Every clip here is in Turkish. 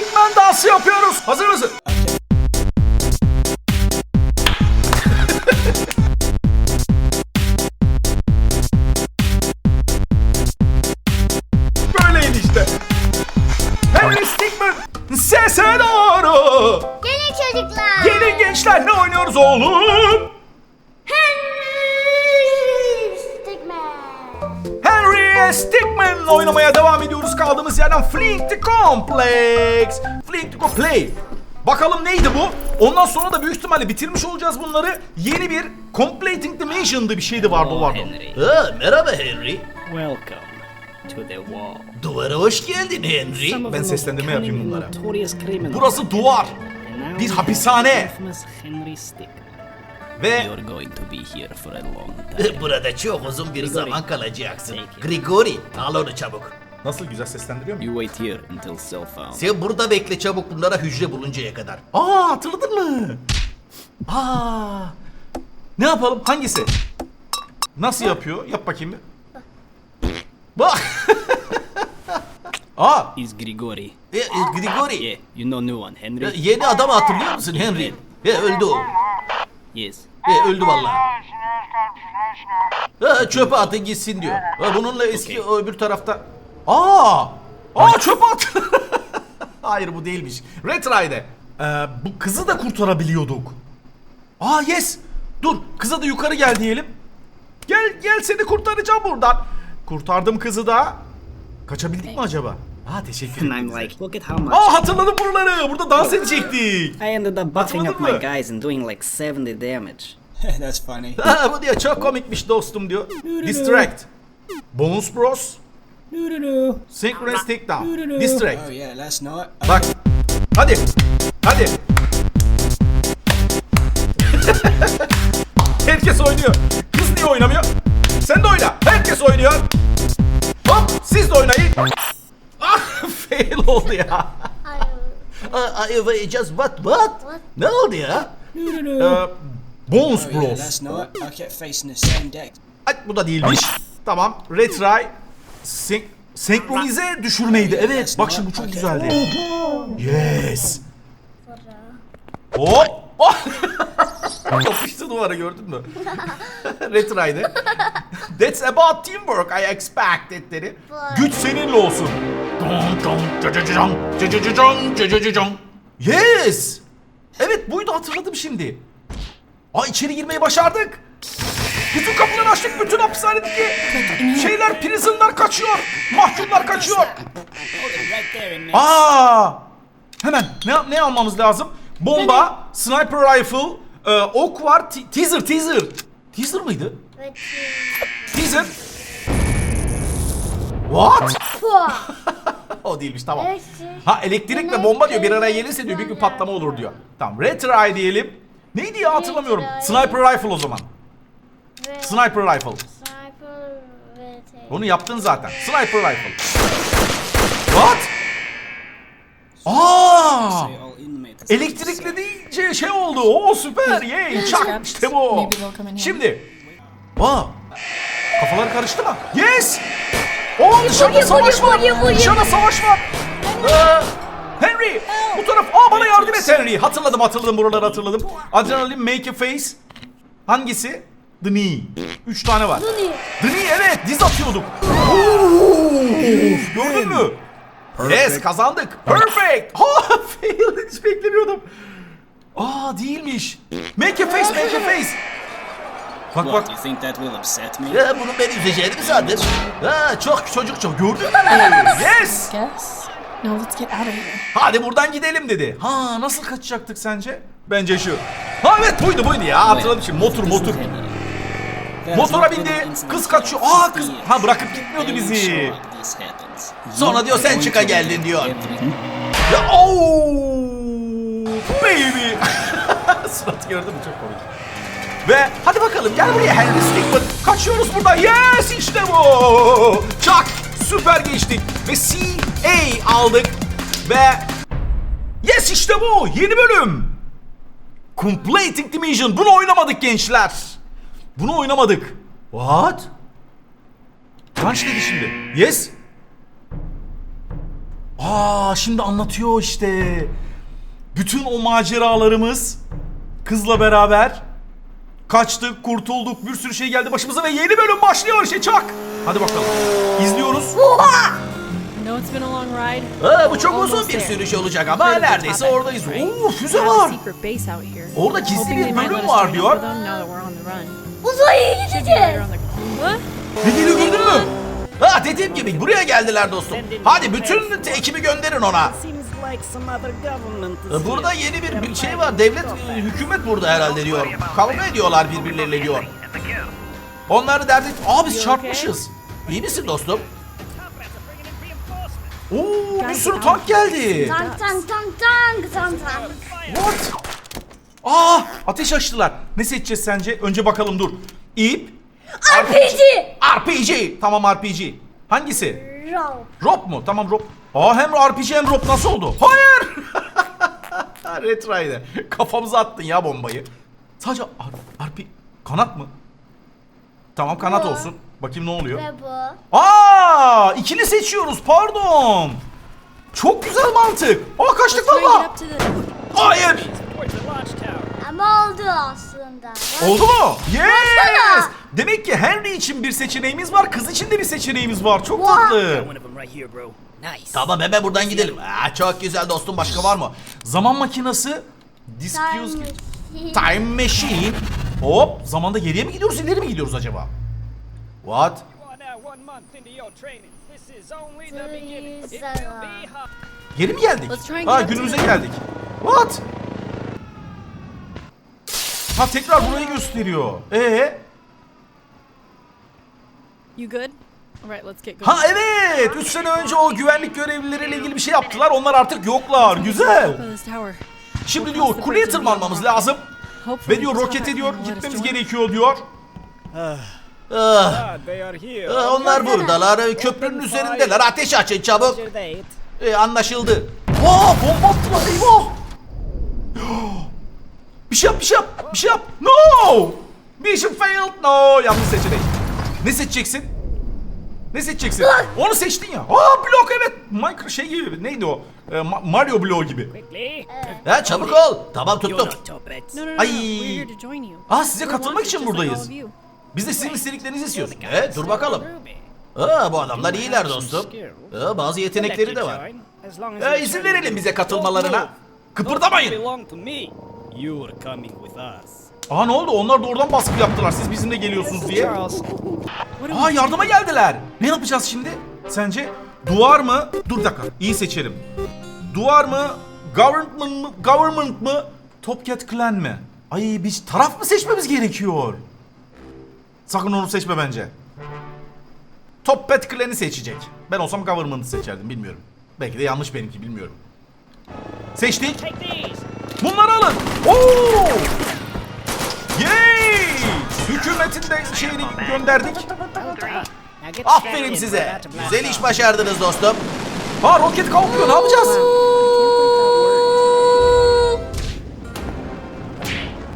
Stickman dansı yapıyoruz. Hazır mısın? Böyleyin işte. Henry Stickman sese doğru. Gelin çocuklar. Gelin gençler ne oynuyoruz oğlum? Henry Stickman. Henry Stickman oynamaya devam ediyoruz kaldığımız yerden Flink the Complex. Flink the Complex. Bakalım neydi bu? Ondan sonra da büyük ihtimalle bitirmiş olacağız bunları. Yeni bir Completing the Mission'dı bir şeydi vardı o vardı. Henry. Ha, merhaba Henry. Welcome to the wall. Duvara hoş geldin Henry. Ben seslendirme yapayım bunlara. Burası duvar. Bir hapishane. Ve You're going to be here for a long time. Burada çok uzun bir Grigori. zaman kalacaksın. Peki. Grigori, al onu çabuk. nasıl güzel seslendiriyor mu? You wait here until cell found. Sen burada bekle çabuk bunlara hücre buluncaya kadar. Aa hatırladın mı? Aa. Ne yapalım? Hangisi? Nasıl yapıyor? Yap bakayım bir. Bak. Aa, Is Grigori. E, e, Grigori, Yeah, you know new one, e, Henry. yeni adamı hatırlıyor musun Henry? E, öldü o. Yes. E, öldü vallahi. Ha, çöpe atın gitsin diyor. Ha, bununla eski o öbür tarafta. Aa! Aa çöpe at. Hayır bu değilmiş. Retray'de. Ee, bu kızı da kurtarabiliyorduk. Aa yes. Dur kıza da yukarı gel diyelim. Gel gel seni kurtaracağım buradan. Kurtardım kızı da. Kaçabildik mi acaba? Aa teşekkür And ederim. I'm like, look at how much. Aa hatırladım buraları. Burada dans edecektik. I ended up buffing up my guys and doing like 70 damage. That's funny. Ha, bu diyor çok komikmiş dostum diyor. Distract. Bonus Bros. Synchronous takedown. Distract. Oh yeah, last night. Bak. Hadi. Hadi. Herkes oynuyor. Kız niye oynamıyor? Sen de oyna. Herkes oynuyor. Hop siz de oynayın. Fail oldu ya. Ay, Aa, I just what what? Ne oldu ya? Ee, bonus Oh yeah, Bros. last night I kept facing the same deck. Ay, bu da değilmiş. Tamam. Retry. Sen senkronize düşürmeydi. Evet. Bak şimdi bu çok güzeldi. Yes. Hop. Oh. Yapıştı duvara gördün mü? Retry'de. That's about teamwork I expected dedi. Güç seninle olsun. Yes. Evet buydu hatırladım şimdi. Aa içeri girmeyi başardık. Bütün kapıları açtık. Bütün hapishanedeki şeyler, prisonlar kaçıyor. Mahkumlar kaçıyor. Aa! Hemen ne ne almamız lazım? Bomba, sniper rifle, e, ok var, te- teaser, teaser. Teaser mıydı? evet. Teaser. What? O değilmiş tamam. Evet. Ha elektrik ve bomba diyor bir araya gelirse diyor büyük bir patlama olur diyor. Tamam retry diyelim. Neydi ya hatırlamıyorum. Sniper rifle o zaman. Sniper rifle. Onu yaptın zaten. Sniper rifle. What? Aa! Elektrikli deyince şey oldu. O süper. Yay. Çak. İşte bu. Şimdi. Aa. Kafalar karıştı mı? Yes. Oo dışarıda savaş var. Dışarıda savaş var. Ee, Henry. Bu taraf. Aa bana yardım et Henry. Hatırladım hatırladım buraları hatırladım. Adrenaline make a face. Hangisi? The knee. Üç tane var. The knee evet diz atıyorduk. Gördün mü? Yes kazandık. Perfect. Ha fail hiç beklemiyordum. Aa değilmiş. Make a face make a face. Bak bak. What, you think that will upset me? Ya bunun beni üzeceğini mi sandın? Ha çok çocukça gördün mü? Yes. Guess. No, let's get out of here. Hadi buradan gidelim dedi. Ha nasıl kaçacaktık sence? Bence şu. Ha evet buydu buydu ya hatırladım şimdi motor motor. Motora bindi. Kız kaçıyor. 50 Aa kız. Ha bırakıp gitmiyordu bizi. Sonra diyor, sen çıka geldin diyor. Ya ooo baby. Suratı gördün mü çok komik. Ve hadi bakalım gel buraya Henry Stickman. Kaçıyoruz buradan. Yes işte bu. Çak. Süper geçtik. Ve CA aldık. Ve yes işte bu. Yeni bölüm. Completing the Mission. Bunu oynamadık gençler. Bunu oynamadık. What? Punch dedi şimdi. Yes. Aa şimdi anlatıyor işte. Bütün o maceralarımız kızla beraber kaçtık, kurtulduk, bir sürü şey geldi başımıza ve yeni bölüm başlıyor işte çak. Hadi bakalım. İzliyoruz. I know it's been a long ride. Aa, bu çok uzun bir sürüş olacak ama neredeyse oradayız. Oo füze var. Orada gizli bir bölüm var diyor. Uzaya gideceğiz. Ne geliyor gördün mü? Ha dediğim gibi buraya geldiler dostum. Hadi bütün ekibi gönderin ona. Seems like some other government is Ee, Burada yeni bir bir şey var. Devlet, e, hükümet burada herhalde diyor. Kavga ediyorlar birbirleriyle diyor. Onları derdik. Aa biz çarpmışız. İyi misin dostum? Oo bir sürü tank geldi. Tank tank tank tank tank tank. What? Aa ateş açtılar. Ne seçeceğiz sence? Önce bakalım dur. İp. RPG. RPG. Tamam RPG. Hangisi? Rope. Rob mu? Tamam Rob. Aa hem RPG hem Rob nasıl oldu? Hayır! Red Rider. Kafamıza attın ya bombayı. Sadece R- RP... Kanat mı? Tamam kanat Bu. olsun. Bakayım ne oluyor. Ve bu. Aa, ikili seçiyoruz pardon. Çok güzel mantık. Aa kaçtık Let's valla. up to the. Hayır. Ama oldu aslında. Oldu mu? Yes. Baksana. Demek ki Henry için bir seçeneğimiz var. Kız için de bir seçeneğimiz var. Çok Vay. tatlı. One of them right here, bro. Nice. Tamam hemen buradan gidelim. Aa, çok güzel dostum başka var mı? Zaman makinesi. Discuse... Time Time machine. Hop zamanda geriye mi gidiyoruz ileri mi gidiyoruz acaba? What? You are now one month into your training. This is only the Three beginning. It will seconds. be hard. Geri mi geldik? Let's try and Ha get up to günümüze geldik. What? Ha tekrar burayı gösteriyor. Ee? You good? All right, let's get going. Ha evet. 3 sene önce o güvenlik görevlileriyle ilgili bir şey yaptılar. Onlar artık yoklar. Güzel. Şimdi diyor kuleye tırmanmamız lazım. Ve diyor roket ediyor. Gitmemiz gerekiyor diyor. Ah, Ah, here. ah, onlar buradalar. Köprünün üzerindeler. Ateş açın çabuk. Ee, anlaşıldı. Aa bomba attılar eyvah. Bir şey yap bir şey yap bir şey yap. No. Mission failed. No yanlış seçenek. Ne seçeceksin? Ne seçeceksin? Onu seçtin ya. Aa blok evet. Minecraft şey gibi neydi o? Ee, Ma- Mario bloğu gibi. Ha çabuk ol. Tamam tuttum. Ay. We're here to join you. Aa size We're katılmak için buradayız. Biz de sizin istediklerinizi istiyoruz. Evet dur bakalım. Aa bu adamlar iyiler dostum. Aa, bazı yetenekleri de var. Ee, izin verelim bize katılmalarına. Kıpırdamayın. You are coming with us. Aa ne oldu? Onlar da oradan baskı yaptılar. Siz bizimle geliyorsunuz diye. Aa we yardıma geldiler. Ne yapacağız şimdi? Sence duvar mı? Dur bir dakika. İyi seçelim. Duvar mı? Government mı? Government mı? Topcat Clan mi? Ay biz taraf mı seçmemiz gerekiyor? Sakın onu seçme bence. Topcat Clan'i seçecek. Ben olsam Government'ı seçerdim bilmiyorum. Belki de yanlış benimki bilmiyorum. Seçtik. Bunları alın. Oo! Yay! Hükümetin de şeyini gönderdik. Aferin size. Güzel iş başardınız dostum. Ha roket kalkıyor ne yapacağız?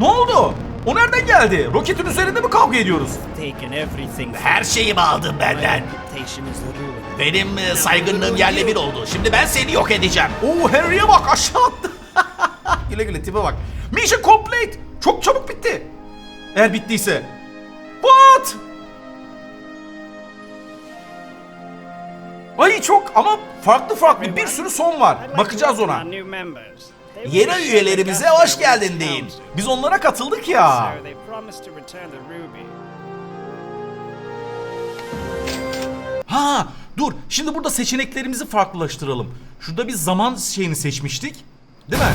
Ne oldu? O nereden geldi? Roketin üzerinde mi kavga ediyoruz? Her şeyimi aldın benden. Benim e, saygınlığım yerle bir oldu. Şimdi ben seni yok edeceğim. Oo Harry'e bak aşağı attı. Güle güle tipe bak. Mission complete. Çok çabuk bitti. Eğer bittiyse. What? Ay çok ama farklı farklı bir sürü son var. Bakacağız ona. Yeni üyelerimize hoş geldin deyin. Biz onlara katıldık ya. Ha dur şimdi burada seçeneklerimizi farklılaştıralım. Şurada bir zaman şeyini seçmiştik. Değil mi?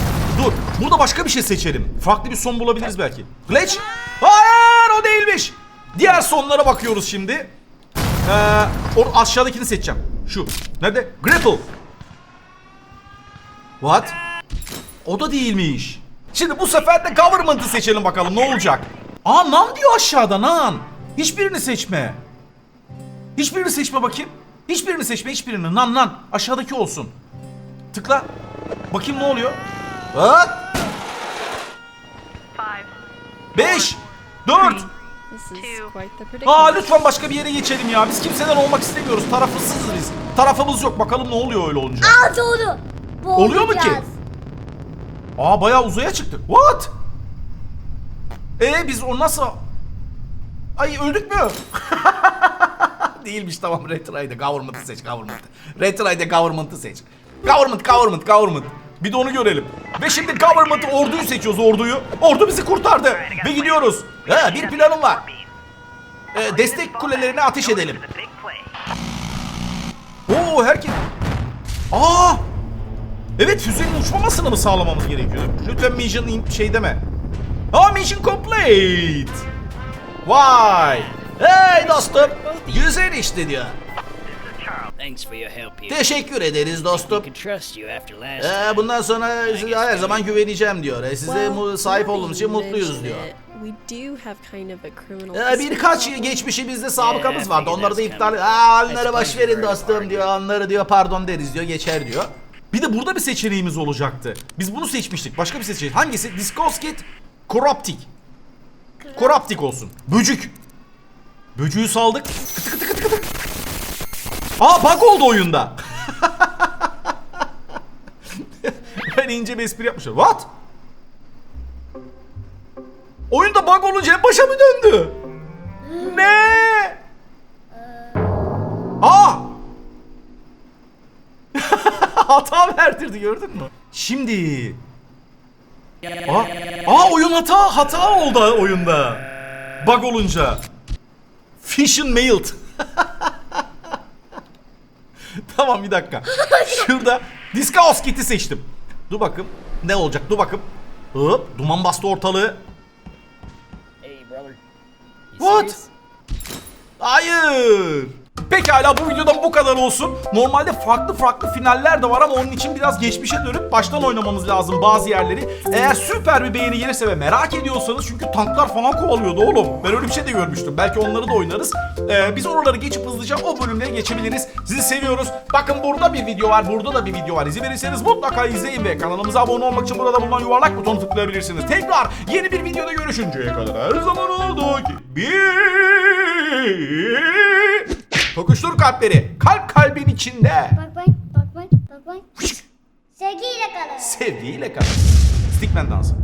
Dur burada başka bir şey seçelim. Farklı bir son bulabiliriz belki. Glitch? Hayır o değilmiş. Diğer sonlara bakıyoruz şimdi. Ee, o aşağıdakini seçeceğim. Şu. Nerede? Grapple. What? O da değilmiş. Şimdi bu sefer de government'ı seçelim bakalım ne olacak. Aa nan diyor aşağıda nan. Hiçbirini seçme. Hiçbirini seçme bakayım. Hiçbirini seçme hiçbirini. Nan nan. Aşağıdaki olsun. Tıkla. Bakayım ne oluyor. Bak. 5 4 This is quite the Aa lütfen başka bir yere geçelim ya. Biz kimseden olmak istemiyoruz. Tarafsızız biz. Tarafımız yok. Bakalım ne oluyor öyle olunca. Aa doğru. Bu Oluyor mu ki? Aa bayağı uzaya çıktık. What? Ee biz o nasıl... Ay öldük mü? Değilmiş tamam Retry'de government'ı seç government'ı. Retry'de government'ı seç. Government government government. Bir de onu görelim. Ve şimdi government orduyu seçiyoruz orduyu. Ordu bizi kurtardı. Ve gidiyoruz. Ha, bir planım var. Ee, destek kulelerine ateş edelim. Oo herkes... Aa! Evet füzenin uçmamasını mı sağlamamız gerekiyor? Lütfen mission şey deme. Aa mission complete. Vay. Hey dostum. Güzel işte diyor. Teşekkür ederiz dostum. can trust you after last Ee, bundan sonra size her zaman güveneceğim diyor. Ee, size mu- sahip olduğumuz için mutluyuz diyor. it, We do have kind of a criminal Ee, birkaç geçmişimizde sabıkamız vardı. Onları da iptal... Aa onları suppose verin dostum diyor. Onları diyor pardon deriz diyor. Geçer diyor. Bir de burada bir seçeneğimiz olacaktı. Biz bunu seçmiştik. Başka bir seçenek. Hangisi? Discosket Corruptic. Corruptic olsun. Böcük. Böcüğü saldık. Kıtı kıtı. Aa bug oldu oyunda. ben ince bir espri yapmışım. What? Oyunda bug olunca hep başa mı döndü? Ne? Aa! hata verdirdi gördün mü? Şimdi. Aa, aa oyun hata hata oldu oyunda. Bug olunca. Fission mailed. tamam bir dakika. Şurada Discaos kit'i seçtim. Dur bakayım. Ne olacak? Dur bakayım. Hop, duman bastı ortalığı. Hey, brother. What? Hayır. Pekala bu videodan bu kadar olsun. Normalde farklı farklı finaller de var ama onun için biraz geçmişe dönüp baştan oynamamız lazım bazı yerleri. Eğer süper bir beğeni gelirse ve merak ediyorsanız çünkü tanklar falan kovalıyordu oğlum. Ben öyle bir şey de görmüştüm. Belki onları da oynarız. Ee, biz oraları geçip hızlıca o bölümleri geçebiliriz. Sizi seviyoruz. Bakın burada bir video var, burada da bir video var. İzin verirseniz mutlaka izleyin ve kanalımıza abone olmak için burada bulunan yuvarlak butonu tıklayabilirsiniz. Tekrar yeni bir videoda görüşünceye kadar her zaman olduğu gibi Tokuştur kalpleri. Kalp kalbin içinde. Bak bak bak bak bak bak. Sevgiyle kalın. Sevgiyle kalın. Stickman dansı.